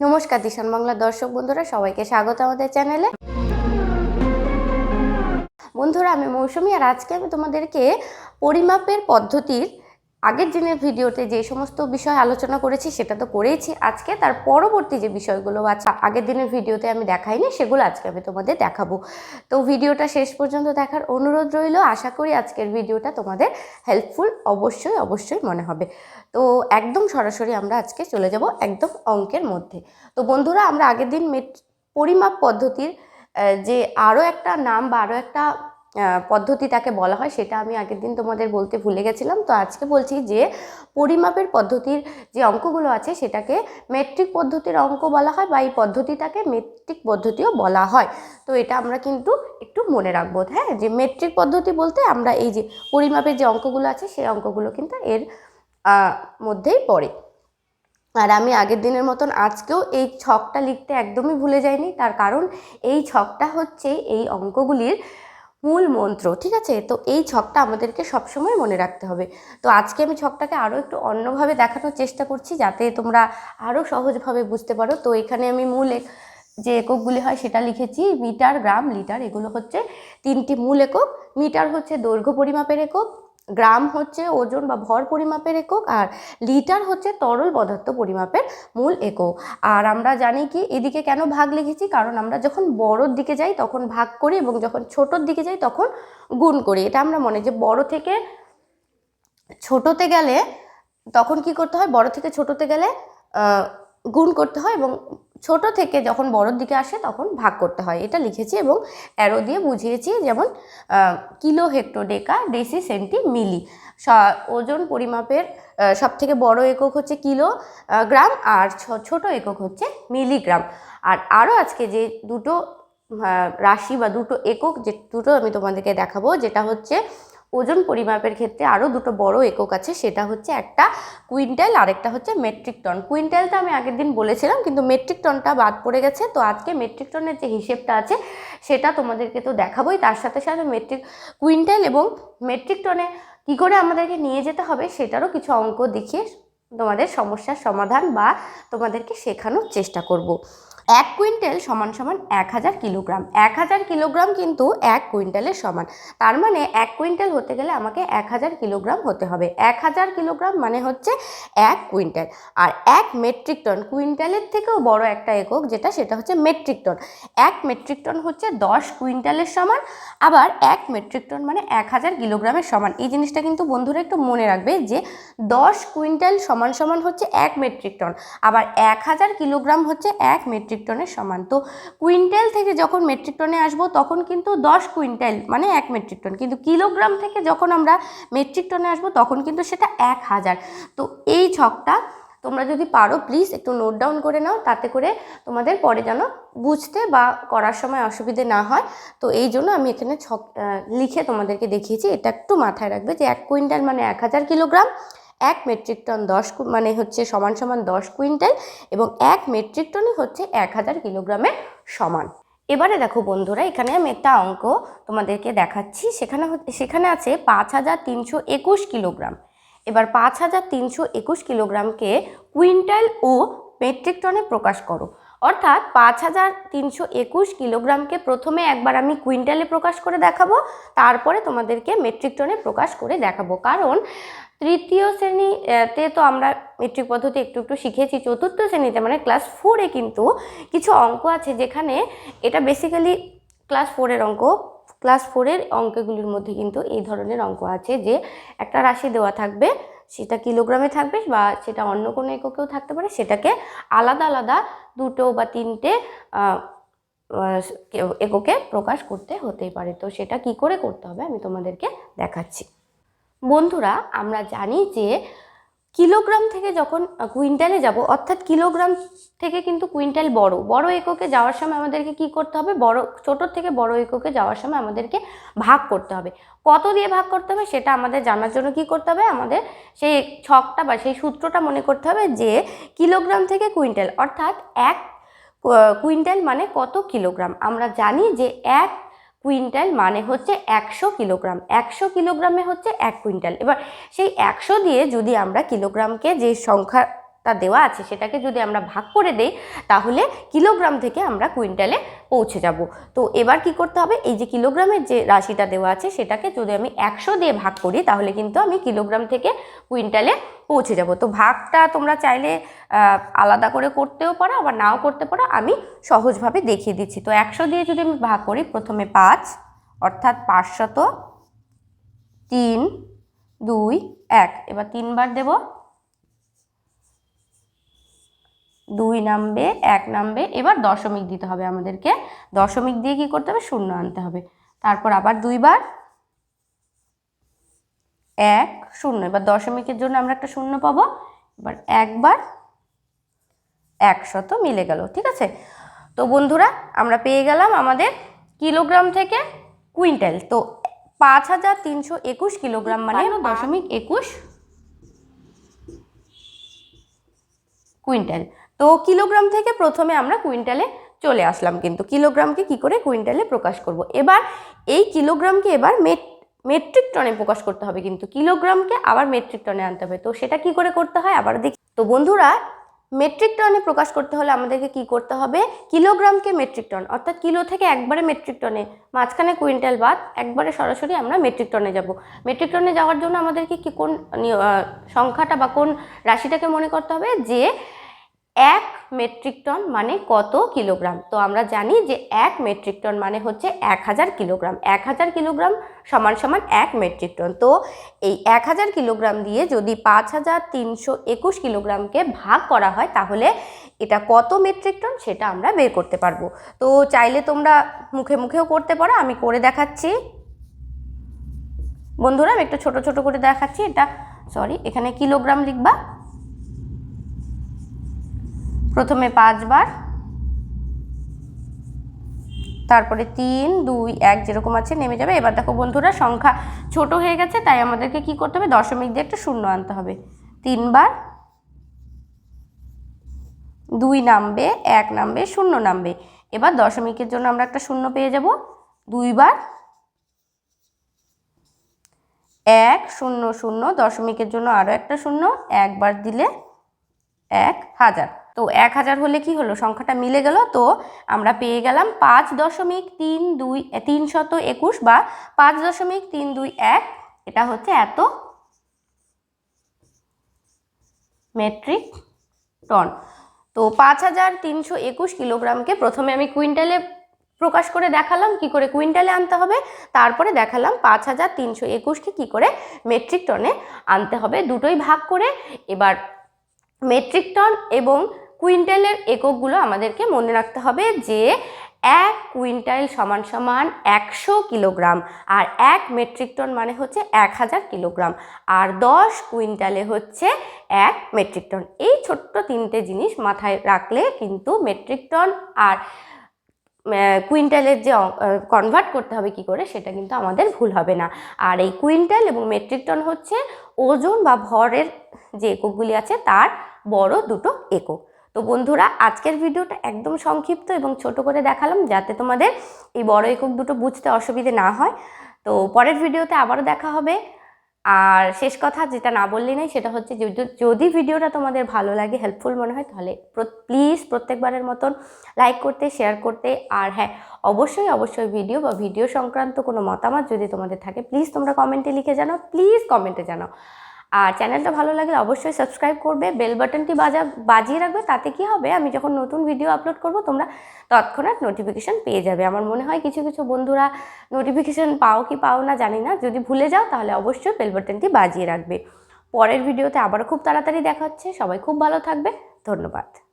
নমস্কার দিশান বাংলা দর্শক বন্ধুরা, সবাইকে স্বাগত আমাদের চ্যানেলে। বন্ধুরা, আমি মৌসুমি আর আজকে আমি তোমাদেরকে পরিমাপের পদ্ধতির আগের দিনের ভিডিওতে যে সমস্ত বিষয় আলোচনা করেছি সেটা তো করেইছি। আজকে তার পরবর্তী যে বিষয়গুলো আছে আগের দিনের ভিডিওতে আমি দেখাইনি, সেগুলো আজকে আমি তোমাদের দেখাবো। তো ভিডিওটা শেষ পর্যন্ত দেখার অনুরোধ রইল। আশা করি আজকের ভিডিওটা তোমাদের হেল্পফুল অবশ্যই অবশ্যই মনে হবে। তো একদম সরাসরি আমরা আজকে চলে যাব একদম অঙ্কের মধ্যে। তো বন্ধুরা, আমরা আগের দিন মেট, পরিমাপ পদ্ধতির যে আরও একটা নাম বা আরও একটা পদ্ধতি তাকে বলা হয়, সেটা আমি আগের দিন তোমাদের বলতে ভুলে গেছিলাম। তো আজকে বলছি যে, পরিমাপের পদ্ধতির যে অঙ্কগুলো আছে, সেটাকে মেট্রিক পদ্ধতির অঙ্ক বলা হয় বা এই পদ্ধতিটাকে মেট্রিক পদ্ধতিও বলা হয়। তো এটা আমরা কিন্তু একটু মনে রাখব হ্যাঁ? যে মেট্রিক পদ্ধতি বলতে আমরা এই যে পরিমাপের যে অঙ্কগুলো আছে, সেই অঙ্কগুলো কিন্তু এর মধ্যেই পড়ে। আর আমি আগের দিনের মতন আজকেও এই ছকটা লিখতে একদমই ভুলে যাইনি। তার কারণ এই ছকটা হচ্ছে এই অঙ্কগুলির মূল মন্ত্র, ঠিক আছে? তো এই ছকটা আমাদেরকে সবসময় মনে রাখতে হবে। তো আজকে আমি ছকটাকে আরও একটু অন্যভাবে দেখানোর চেষ্টা করছি, যাতে তোমরা আরও সহজভাবে বুঝতে পারো। তো এখানে আমি মূল যে এককগুলি হয় সেটা লিখেছি, মিটার, গ্রাম, লিটার। এগুলো হচ্ছে তিনটি মূল একক। মিটার হচ্ছে দৈর্ঘ্য পরিমাপের একক। গ্রাম হচ্ছে ওজন বা ভর পরিমাপের একক আর লিটার হচ্ছে তরল পদার্থ পরিমাপের মূল একক। আর আমরা জানি কি, এদিকে কেন ভাগ লিখেছি? কারণ আমরা যখন বড়োর দিকে যাই তখন ভাগ করি এবং যখন ছোটোর দিকে যাই তখন গুণ করি। এটা আমরা মনে যে বড় থেকে ছোটোতে গেলে তখন কি করতে হয়? বড় থেকে ছোটোতে গেলে গুণ করতে হয় এবং ছোট থেকে যখন বড়োর দিকে আসে তখন ভাগ করতে হয়। এটা লিখেছি এবং অ্যারো দিয়ে বুঝিয়েছি যেমন kilo hecto deca deci centi milli ওজন পরিমাপের সব থেকে বড় একক হচ্ছে কিলো গ্রাম আর ছোট একক হচ্ছে মিলিগ্রাম। আর আরও আজকে যে দুটো রাশি বা দুটো একক যে, দুটো আমি তোমাদেরকে দেখাবো, যেটা হচ্ছে ওজন পরিমাপের ক্ষেত্রে আরও দুটো বড় একক আছে, সেটা হচ্ছে একটা কুইন্টাল আর একটা হচ্ছে মেট্রিক টন। কুইন্টালটা আমি আগের দিন বলেছিলাম, কিন্তু মেট্রিক টনটা বাদ পড়ে গেছে, তো আজকে মেট্রিক টনের যে হিসেবটা আছে, সেটা তোমাদেরকে তো দেখাবোই। তার সাথে সাথে মেট্রিক, কুইন্টাল এবং মেট্রিক টনে কী করে আমাদেরকে নিয়ে যেতে হবে, সেটারও কিছু অঙ্ক দেখিয়ে তোমাদের সমস্যার সমাধান বা তোমাদেরকে শেখানোর চেষ্টা করব। এক কুইন্টাল সমান সমান এক হাজার কিলোগ্রাম। এক হাজার কিলোগ্রাম কিন্তু এক কুইন্টালের সমান। তার মানে এক কুইন্টাল হতে গেলে আমাকে এক হাজার কিলোগ্রাম হতে হবে। এক হাজার কিলোগ্রাম মানে হচ্ছে এক কুইন্টাল। আর এক মেট্রিক টন কুইন্টালের থেকেও বড় একটা একক যেটা, সেটা হচ্ছে মেট্রিক টন। এক মেট্রিক টন হচ্ছে দশ কুইন্টালের সমান। আবার এক মেট্রিক টন মানে এক হাজার কিলোগ্রামের সমান। এই জিনিসটা কিন্তু বন্ধুরা একটু মনে রাখবে যে দশ কুইন্টাল সমান সমান হচ্ছে এক মেট্রিক টন। আবার এক হাজার কিলোগ্রাম হচ্ছে এক মেট্রিক টনের সমান। তো কুইন্টাল থেকে যখন মেট্রিক টনে আসব, তখন কিন্তু দশ কুইন্টাল মানে এক মেট্রিক টন কিন্তু কিলোগ্রাম থেকে যখন আমরা মেট্রিক টনে আসব, তখন কিন্তু সেটা এক হাজার। তো এই ছকটা তোমরা যদি পারো প্লিজ একটু নোট ডাউন করে নাও, তাতে করে তোমাদের পরে যেন বুঝতে বা করার সময় অসুবিধে না হয়। তো এই জন্য আমি এখানে ছক লিখে তোমাদেরকে দেখিয়েছি। এটা একটু মাথায় রাখবে যে এক কুইন্টাল মানে এক হাজার কিলোগ্রাম এক মেট্রিক টন দশ মানে হচ্ছে সমান সমান দশ কুইন্টাল এবং এক মেট্রিক টনই হচ্ছে এক হাজার কিলোগ্রামের সমান। এবারে দেখো বন্ধুরা, এখানে আমি একটা অঙ্ক তোমাদেরকে দেখাচ্ছি। সেখানে সেখানে আছে পাঁচ হাজার তিনশো একুশ কিলোগ্রাম। এবার পাঁচ হাজার তিনশো একুশ কিলোগ্রামকে কুইন্টাল ও মেট্রিক টনে প্রকাশ করো। অর্থাৎ পাঁচ হাজার তিনশো একুশ কিলোগ্রামকে প্রথমে একবার আমি কুইন্টালে প্রকাশ করে দেখাবো, তারপরে তোমাদেরকে মেট্রিক টনে প্রকাশ করে দেখাবো। কারণ তৃতীয় শ্রেণীতে তো আমরা মেট্রিক পদ্ধতি একটু একটু শিখেছি। চতুর্থ শ্রেণীতে মানে ক্লাস ফোরে কিন্তু কিছু অঙ্ক আছে যেখানে এটা বেসিক্যালি ক্লাস ফোরের অঙ্ক ক্লাস ফোরের অঙ্কগুলির মধ্যে কিন্তু এই ধরনের অঙ্ক আছে যে একটা রাশি দেওয়া থাকবে, সেটা কিলোগ্রামে থাকবে বা সেটা অন্য কোনো এককেও থাকতে পারে, সেটাকে আলাদা আলাদা দুটো বা তিনটে এককে প্রকাশ করতে হতেই পারে। তো সেটা কি করে করতে হবে আমি তোমাদেরকে দেখাচ্ছি। বন্ধুরা, আমরা জানি যে কিলোগ্রাম থেকে যখন কুইন্টালে যাব, অর্থাৎ কিলোগ্রাম থেকে কিন্তু কুইন্টাল বড়। বড় এককে যাওয়ার সময় আমাদেরকে কি করতে হবে? বড়, ছোট থেকে বড় এককে যাওয়ার সময় আমাদেরকে ভাগ করতে হবে। কত দিয়ে ভাগ করতে হবে সেটা আমাদের জানার জন্য কি করতে হবে? আমাদের সেই ছকটা বা সেই সূত্রটা মনে করতে হবে যে কিলোগ্রাম থেকে কুইন্টাল। অর্থাৎ এক কুইন্টাল মানে কত কিলোগ্রাম? আমরা জানি যে এক কুইন্টাল মানে হচ্ছে একশো কিলোগ্রাম। একশো কিলোগ্রামে হচ্ছে এক কুইন্টাল। এবার সেই একশো দিয়ে যদি আমরা কিলোগ্রামকে যে সংখ্যা তা দেওয়া আছে সেটাকে যদি আমরা ভাগ করে দেই, তাহলে কিলোগ্রাম থেকে আমরা কুইন্টালে পৌঁছে যাব। তো এবার কি করতে হবে? এই যে কিলোগ্রামের যে রাশিটা দেওয়া আছে সেটাকে যদি আমি একশো দিয়ে ভাগ করি, তাহলে কিন্তু আমি কিলোগ্রাম থেকে কুইন্টালে পৌঁছে যাব। তো ভাগটা তোমরা চাইলে আলাদা করে করতেও পারো, আবার নাও করতে পারো। আমি সহজভাবে দেখিয়ে দিচ্ছি। তো একশো দিয়ে যদি আমি ভাগ করি, প্রথমে পাঁচ, অর্থাৎ পাঁচশত তিন, দুই, এক। এবার তিনবার দেব। দুই নামবে এক নামবে এবার দশমিক দিতে হবে আমাদেরকে। দশমিক দিয়ে কি করতে হবে? শূন্য আনতে হবে। তারপর আবার দুইবার। এক শূন্য। এবার দশমিকের জন্য আমরা একটা শূন্য পাবো। এবার একবার একশত মিলে গেল ঠিক আছে? তো বন্ধুরা আমরা পেয়ে গেলাম আমাদের কিলোগ্রাম থেকে কুইন্টাল। তো পাঁচ হাজার তিনশো একুশ কিলোগ্রাম মানে দশমিক একুশ কুইন্টাল। তো কিলোগ্রাম থেকে প্রথমে আমরা কুইন্টালে চলে আসলাম কিন্তু কিলোগ্রামকে কি করে? কুইন্টালে প্রকাশ করব। এবার এই কিলোগ্রামকে এবার মেট, মেট্রিক টনে প্রকাশ করতে হবে কিন্তু কিলোগ্রামকে আবার মেট্রিক টনে আনতে হবে। তো সেটা কি করে করতে হয়? আবার দেখি। তো বন্ধুরা, মেট্রিক টনে প্রকাশ করতে হলে আমাদেরকে কি করতে হবে? কিলোগ্রামকে মেট্রিক টন, অর্থাৎ কিলো থেকে একবারে মেট্রিক টনে, মাঝখানে কুইন্টাল বাদ, একবারে সরাসরি আমরা মেট্রিক টনে যাব। মেট্রিক টনে যাওয়ার জন্য আমাদেরকে কি কোন সংখ্যাটা বা কোন রাশিটাকে মনে করতে হবে? যে এক মেট্রিক টন মানে কত কিলোগ্রাম তো আমরা জানি যে এক মেট্রিক টন মানে হচ্ছে এক হাজার কিলোগ্রাম এক হাজার কিলোগ্রাম সমান সমান এক মেট্রিক টন তো এই এক হাজার কিলোগ্রাম দিয়ে যদি পাঁচ হাজার তিনশো একুশ কিলোগ্রামকে ভাগ করা হয়, তাহলে এটা কত মেট্রিক টন সেটা আমরা বের করতে পারব। তো চাইলে তোমরা মুখে মুখেও করতে পারো, আমি করে দেখাচ্ছি। বন্ধুরা, আমি একটু ছোট ছোট করে দেখাচ্ছি। এটা সরি এখানে কিলোগ্রাম লিখবা। প্রথমে পাঁচবার, তারপরে তিন, দুই, এক যেরকম আছে নেমে যাবে। এবার দেখো বন্ধুরা, সংখ্যা ছোট হয়ে গেছে, তাই আমাদেরকে কি করতে হবে? দশমিক দিয়ে একটা শূন্য আনতে হবে। তিনবার, দুই নামবে, এক নামবে, শূন্য নামবে। এবার দশমিকের জন্য আমরা একটা শূন্য পেয়ে যাব। দুইবার, এক, শূন্য শূন্য, দশমিকের জন্য আরও একটা শূন্য, একবার দিলে এক হাজার। তো এক হাজার হলে কি হলো? সংখ্যাটা মিলে গেল, তো আমরা পেয়ে গেলাম পাঁচ দশমিক তিন দুই তিন শত একুশ বা পাঁচ দশমিক তিন দুই এক, এটা হচ্ছে এত মেট্রিক টন তো পাঁচ হাজার তিনশো একুশ কিলোগ্রামকে প্রথমে আমি কুইন্টালে প্রকাশ করে দেখালাম, কি করে কুইন্টালে আনতে হবে? তারপরে দেখালাম পাঁচ হাজার তিনশো একুশকে কী করে মেট্রিক টনে আনতে হবে। দুটোই ভাগ করে এবার মেট্রিক টন এবং কুইন্টালের এককগুলো আমাদেরকে মনে রাখতে হবে যে এক কুইন্টাল সমান সমান একশো কিলোগ্রাম আর এক মেট্রিক টন মানে হচ্ছে এক হাজার কিলোগ্রাম আর দশ কুইন্টালে হচ্ছে এক মেট্রিক টন। এই ছোট্ট তিনটে জিনিস মাথায় রাখলে কিন্তু মেট্রিক টন আর কুইন্টালের যে কনভার্ট করতে হবে কি করে সেটা কিন্তু আমাদের ভুল হবে না। আর এই কুইন্টাল এবং মেট্রিক টন হচ্ছে ওজন বা ভরের যে এককগুলি আছে তার বড় দুটো একক। তো বন্ধুরা, আজকের ভিডিওটা একদম সংক্ষিপ্ত এবং ছোট করে দেখালাম যাতে তোমাদের এই বড় একক দুটো বুঝতে অসুবিধে না হয়। তো পরের ভিডিওতে আবারও দেখা হবে। আর শেষ কথা যেটা না বললেই নাই, সেটা হচ্ছে যদি ভিডিওটা তোমাদের ভালো লাগে হেল্পফুল মনে হয়, তাহলে প্লিজ প্রত্যেকবারের মতন লাইক করতে শেয়ার করতে। আর হ্যাঁ অবশ্যই অবশ্যই ভিডিও বা ভিডিও সংক্রান্ত কোনো মতামত যদি তোমাদের থাকে প্লিজ তোমরা কমেন্টে লিখে জানাও। প্লিজ কমেন্টে জানাও। আর চ্যানেলটা ভালো লাগলে অবশ্যই সাবস্ক্রাইব করবে, বেল বাটনটি বাজা, বাজিয়ে রাখবে, তাতে কি হবে? আমি যখন নতুন ভিডিও আপলোড করব, তোমরা তৎক্ষণাৎ নোটিফিকেশান পেয়ে যাবে। আমার মনে হয় কিছু কিছু বন্ধুরা নোটিফিকেশান পাও কি পাও না জানি না। যদি ভুলে যাও, তাহলে অবশ্যই বেল বাটনটি বাজিয়ে রাখবে। পরের ভিডিওতে আবারও খুব তাড়াতাড়ি দেখা হচ্ছে। সবাই খুব ভালো থাকবে। ধন্যবাদ।